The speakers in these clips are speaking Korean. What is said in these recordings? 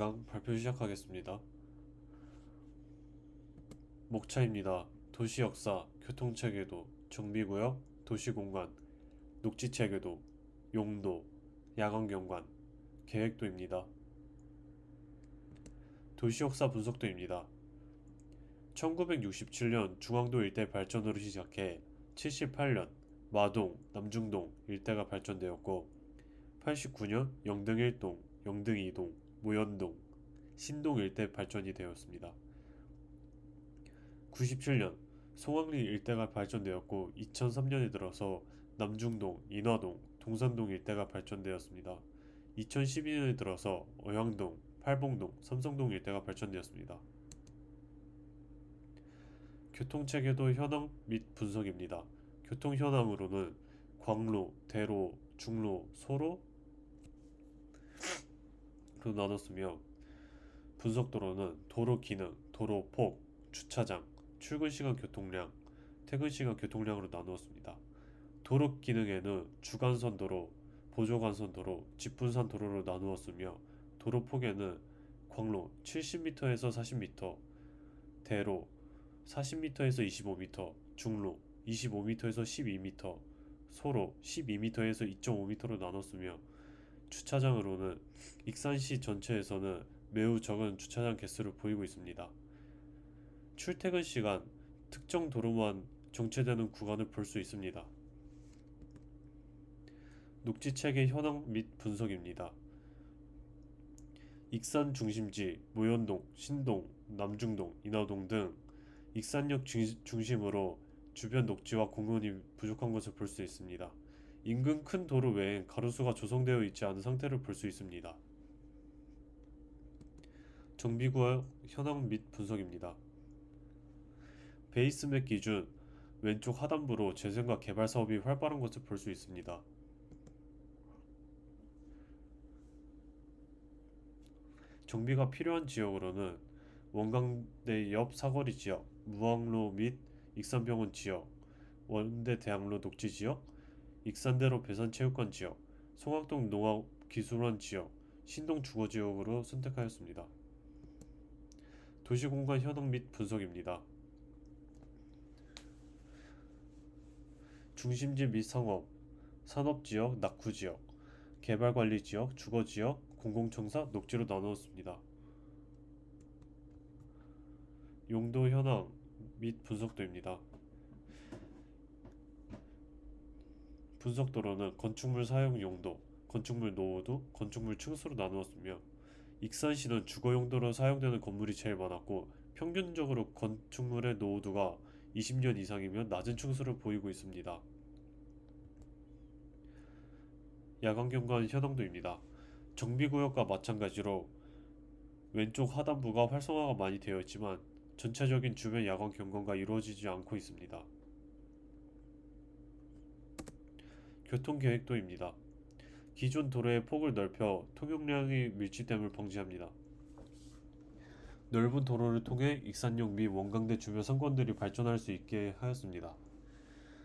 강 발표 시작하겠습니다. 목차입니다. 도시 역사, 교통 체계도, 정비구역, 도시 공간, 녹지 체계도, 용도, 야광경관, 계획도입니다. 도시 역사 분석도입니다. 1967년 중앙도 일대 발전으로 시작해 78년 마동, 남중동 일대가 발전되었고 89년 영등 1동, 영등 2동, 모연동, 신동 일대 발전이 되었습니다. 97년 송악리 일대가 발전되었고 2003년에 들어서 남중동, 인화동, 동산동 일대가 발전되었습니다. 2012년에 들어서 어양동, 팔봉동, 삼성동 일대가 발전되었습니다. 교통체계도 현황 및 분석입니다. 교통 현황으로는 광로, 대로, 중로, 소로, 로 나눴으며 분석도로는 도로 기능, 도로 폭, 주차장, 출근 시간 교통량, 퇴근 시간 교통량으로 나누었습니다. 도로 기능에는 주간선 도로, 보조간선 도로, 직분산 도로로 나누었으며 도로 폭에는 광로 70m에서 40m, 대로 40m에서 25m, 중로 25m에서 12m, 소로 12m에서 2.5m로 나눴으며 주차장으로는 익산시 전체에서는 매우 적은 주차장 개수를 보이고 있습니다. 출퇴근 시간 특정 도로만 정체되는 구간을 볼 수 있습니다. 녹지체계 현황 및 분석입니다. 익산 중심지 모연동, 신동, 남중동, 인하동 등 익산역 중- 중심으로 주변 녹지와 공원이 부족한 것을 볼 수 있습니다. 인근 큰 도로 외엔 가로수가 조성되어 있지 않은 상태를 볼 수 있습니다. 정비구역 현황 및 분석입니다. 베이스맥 기준 왼쪽 하단부로 재생과 개발 사업이 활발한 것을 볼 수 있습니다. 정비가 필요한 지역으로는 원광대 옆 사거리 지역, 무항로 및 익산병원 지역, 원대 대학로 녹지 지역, 익산대로 배산체육관 지역, 송악동 농업기술원 지역, 신동 주거지역으로 선택하였습니다. 도시공간 현황 및 분석입니다. 중심지 및 상업, 산업지역, 낙후지역, 개발관리지역, 주거지역, 공공청사, 녹지로 나누었습니다. 용도 현황 및 분석도입니다. 분석도로는 건축물 사용 용도, 건축물 노후도, 건축물 층수로 나누었으며 익산시는 주거 용도로 사용되는 건물이 제일 많았고 평균적으로 건축물의 노후도가 20년 이상이면 낮은 층수를 보이고 있습니다. 야광경관 현황도입니다. 정비구역과 마찬가지로 왼쪽 하단부가 활성화가 많이 되어 있지만 전체적인 주변 야광 경관과 이루어지지 않고 있습니다. 교통계획도입니다. 기존 도로의 폭을 넓혀 통용량의 밀집됨을 방지합니다. 넓은 도로를 통해 익산역 및 원광대 주변 상권들이 발전할 수 있게 하였습니다.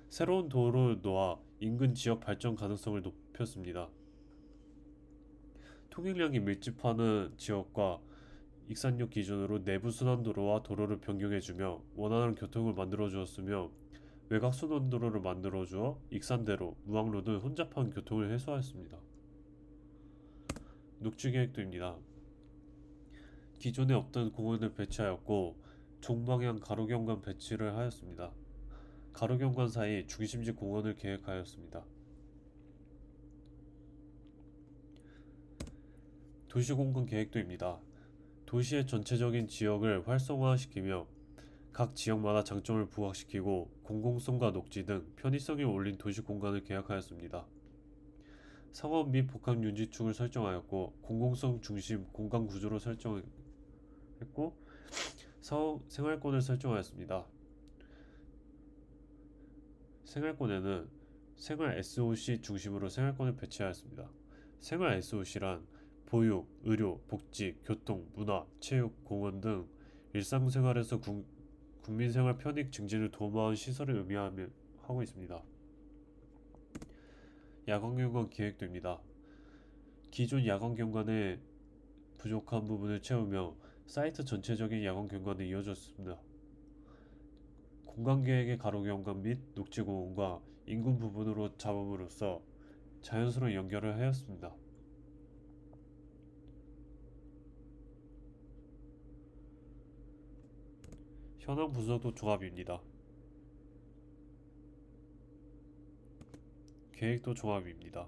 새로운 도로를 놓아 인근 지역 발전 가능성을 높였습니다. 통행량이 밀집하는 지역과 익산역 기준으로 내부 순환도로와 도로를 변경해주며 원활한 교통을 만들어 주었으며 외곽 순환도로를 만들어 주어 익산대로, 무항로 등 혼잡한 교통을 해소하였습니다. 녹지 계획도입니다. 기존에 없던 공원을 배치하였고 종방향 가로경관 배치를 하였습니다. 가로경관 사이 중심지 공원을 계획하였습니다. 도시공간 계획도입니다. 도시의 전체적인 지역을 활성화시키며 각 지역마다 장점을 부각시키고 공공성과 녹지 등 편의성이 올린 도시 공간을 계획하였습니다. 상업 및 복합 윤지축을 설정하였고 공공성 중심 공간 구조로 설정했고 사업 생활권을 설정하였습니다. 생활권에는 생활 SOC 중심으로 생활권을 배치하였습니다. 생활 SOC란 보육, 의료, 복지, 교통, 문화, 체육, 공원 등 일상생활에서 국, 국민생활 편익 증진을 도모하는 시설을 의미하며 하고 있습니다. 야광경관 계획도입니다. 기존 야광경관의 부족한 부분을 채우며 사이트 전체적인 야광 경관을 이어줬습니다. 공간 계획의 가로 경관 및 녹지 공원과 인근 부분으로 잡음으로써 자연스러운 연결을 하였습니다. 현황 분석도 종합입니다. 계획도 종합입니다.